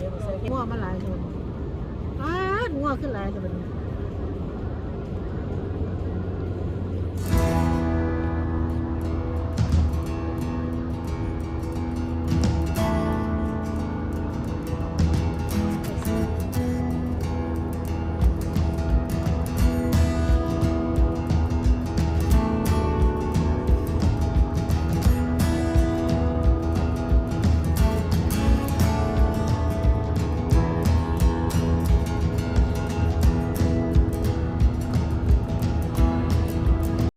เดี๋ยวใส่หัวมาหลายคนอ้างัวขึ้นหลายจเ